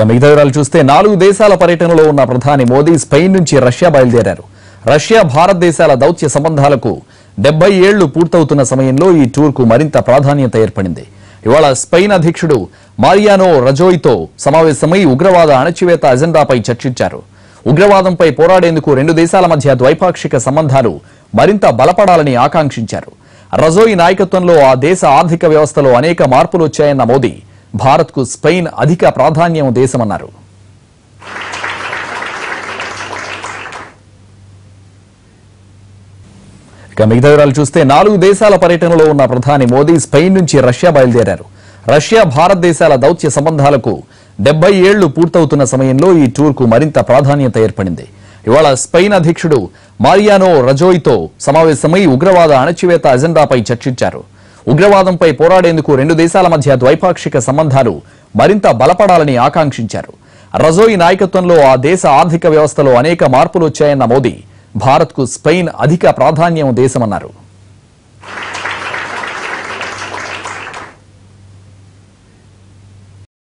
ఇక మిగతా వివరాలు చూస్తే నాలుగు దేశాల పర్యటనలో ఉన్న ప్రధాని మోదీ స్పెయిన్ నుంచి రష్యా బయలుదేరారు. రష్యా భారతదేశాల దౌత్య సంబంధాలకు డెబ్బై ఏళ్ళు పూర్తవుతున్న సమయంలో ఈ టూర్కు మరింత ప్రాధాన్యత ఏర్పడింది. ఇవాళ స్పెయిన్ అధ్యక్షుడు మారియానో రజోయ్తో సమావేశమై ఉగ్రవాద అణచివేత అజెండాపై చర్చించారు. ఉగ్రవాదంపై పోరాడేందుకు రెండు దేశాల మధ్య ద్వైపాక్షిక సంబంధాలు మరింత బలపడాలని ఆకాంక్షించారు. రజోయి నాయకత్వంలో ఆ దేశ ఆర్థిక వ్యవస్థలో అనేక మార్పులు వచ్చాయన్న మోదీ భారత్కు స్పెయిన్ అధిక ప్రాధాన్యం దేశమన్నారు. ఇక మిగతా వివరాలు చూస్తే నాలుగు దేశాల పర్యటనలో ఉన్న ప్రధాని మోదీ స్పెయిన్ నుంచి రష్యా బయలుదేరారు. రష్యా భారతదేశాల దౌత్య సంబంధాలకు డెబ్బై ఏళ్ళు పూర్తవుతున్న సమయంలో ఈ టూర్కు మరింత ప్రాధాన్యత ఏర్పడింది. ఇవాళ స్పెయిన్ అధ్యక్షుడు మారియానో రజోయ్తో సమావేశమై ఉగ్రవాద అణచివేత అజెండాపై చర్చించారు. ఉగ్రవాదంపై పోరాడేందుకు రెండు దేశాల మధ్య ద్వైపాక్షిక సంబంధాలు మరింత బలపడాలని ఆకాంక్షించారు. రజోయి నాయకత్వంలో ఆ దేశ ఆర్థిక వ్యవస్థలో అనేక మార్పులు వచ్చాయన్న మోదీ భారత్కు స్పెయిన్ అధిక ప్రాధాన్యం దేశమన్నారు.